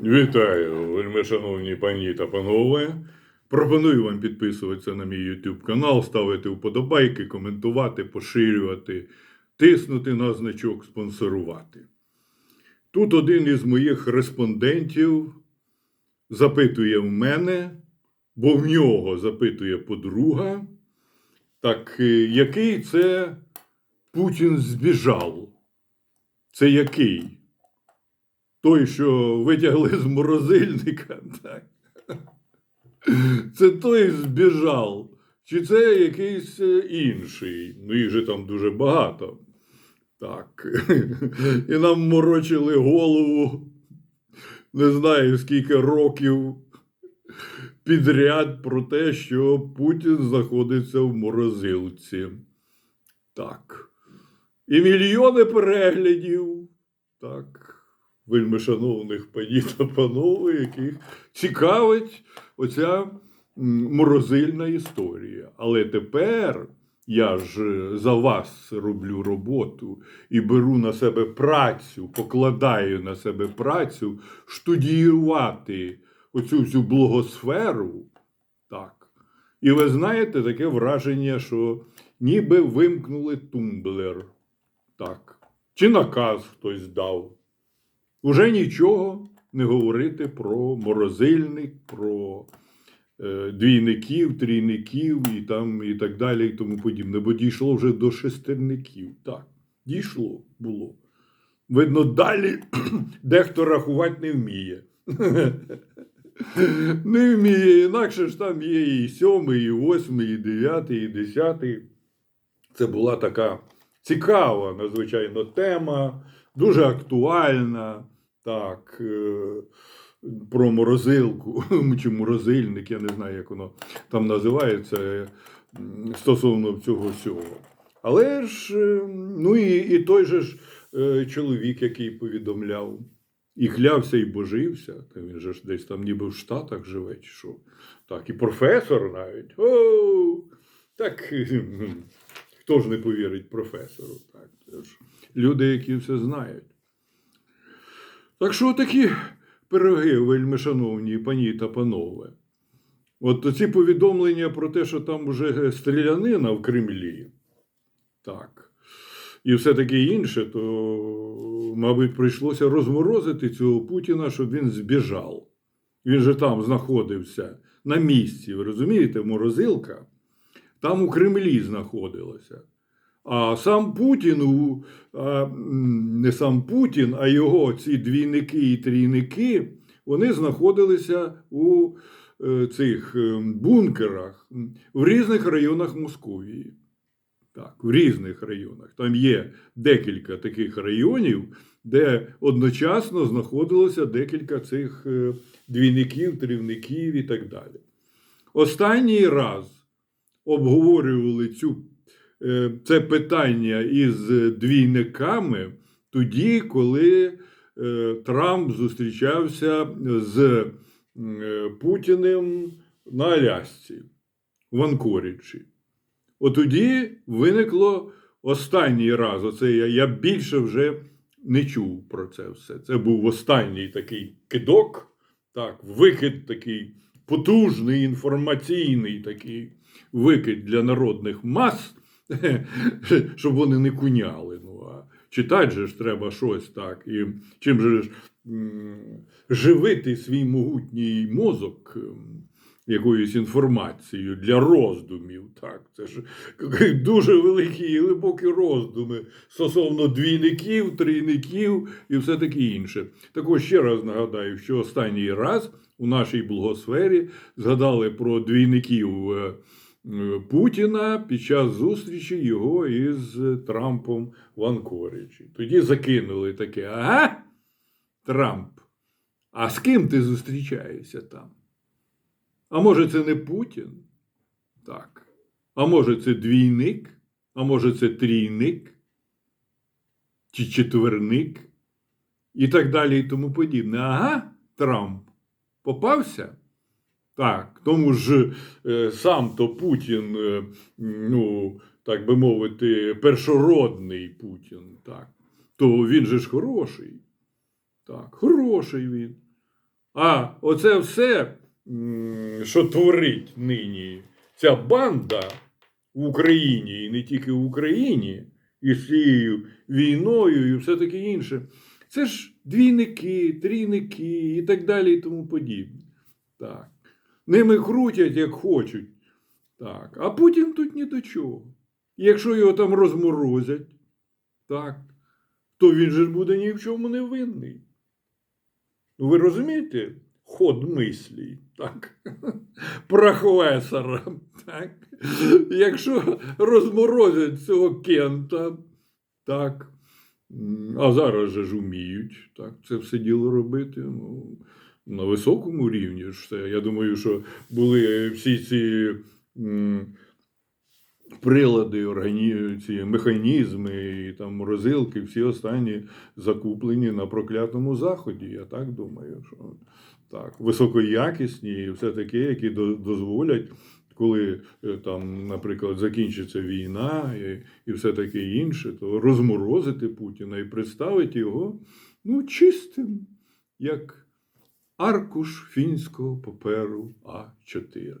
Вітаю, вельми шановні пані та панове. Пропоную вам підписуватися на мій YouTube канал, ставити вподобайки, коментувати, поширювати, тиснути на значок спонсорувати. Тут один із моїх респондентів запитує в мене, бо в нього запитує подруга, так е, який це Путін збіжав? Це який? Той, що витягли з морозильника, так. Це той збіжав. Чи це якийсь е, інший? Ну, їх же там дуже багато. Так. І нам морочили голову. Не знаю, скільки років підряд про те, що Путін знаходиться в морозилці. Так. І мільйони переглядів. Так вельми шановних пані та панове, яких цікавить оця морозильна історія. Але тепер я ж е, за вас роблю роботу і беру на себе працю, покладаю на себе працю штудіювати оцю всю блогосферу. Так. І ви знаєте таке враження, що ніби вимкнули тумблер. Так. Чи наказ хтось дав. Уже нічого не говорити про морозильник, про е, двійників, трійників і там і так далі, і тому подібне. Бо дійшло вже до шестерників. Так, дійшло було. Видно, далі дехто рахувати не вміє. Не вміє, інакше ж там є і сьомий, і восьмий, і дев'ятий, і десятий. Це була така цікава, надзвичайно тема, дуже актуальна. Так, е, про морозилку чи морозильник, я не знаю, як воно там називається е, стосовно цього всього. Але ж, е, ну і, і той же ж чоловік, який повідомляв, і клявся, і божився, він же ж десь там ніби в Штатах живе, чи що. Так, і професор навіть. О, так хто ж не повірить професору? Так, люди, які все знають. Так що такі пироги, вельми шановні пані та панове. От ці повідомлення про те, що там вже стрілянина в Кремлі, так, і все таке інше, то, мабуть, прийшлося розморозити цього Путіна, щоб він збіжав. Він же там знаходився на місці. Ви розумієте, морозилка там у Кремлі знаходилася. А сам Путін, не сам Путін, а його ці двійники і трійники, вони знаходилися у е, цих е, бункерах в різних районах Московії. Так, в різних районах. Там є декілька таких районів, де одночасно знаходилося декілька цих е, двійників, трівників і так далі. Останній раз обговорювали цю це питання із двійниками тоді, коли е, Трамп зустрічався з е, Путіним на Алясці в Анкоріджі. От тоді виникло останній раз. Оце я, я більше вже не чув про це все. Це був останній такий кидок, так, викид такий потужний, інформаційний такий викид для народних мас, щоб вони не куняли. Ну, а читати же ж треба щось так. І чим же ж живити свій могутній мозок якоюсь інформацією для роздумів. Так, це ж дуже великі і глибокі роздуми стосовно двійників, трійників і все таке інше. Також ще раз нагадаю, що останній раз у нашій благосфері згадали про двійників е, Путіна під час зустрічі його із Трампом в Анкоріджі. Тоді закинули таке: ага, Трамп, а з ким ти зустрічаєшся там? А може, це не Путін? Так. А може, це двійник? А може, це трійник? Чи четверник? І так далі, і тому подібне. Ага, Трамп попався? Так, тому ж е, сам то Путін, е, ну, так би мовити, першородний Путін, так, то він же ж хороший. Так, хороший він. А оце все, що творить нині ця банда в Україні, і не тільки в Україні, і з цією війною, і все таке інше. Це ж двійники, трійники і так далі, і тому подібне. Так. Ними крутять, як хочуть. Так. А Путін тут ні до чого. Якщо його там розморозять, так, то він же буде ні в чому не винний. Ну, ви розумієте? Ход мислі, так? Прохвесора, так? Якщо розморозять цього кента, так. А зараз же ж уміють так, це все діло робити. Ну, на високому рівні. Я думаю, що були всі ці прилади, органі... ці механізми, і там морозилки, всі останні закуплені на проклятому заході. Я так думаю, що так, високоякісні і все таке, які дозволять. Коли е, там, наприклад, закінчиться війна і, і все таке інше, то розморозити Путіна і представити його ну, чистим, як аркуш фінського паперу А4.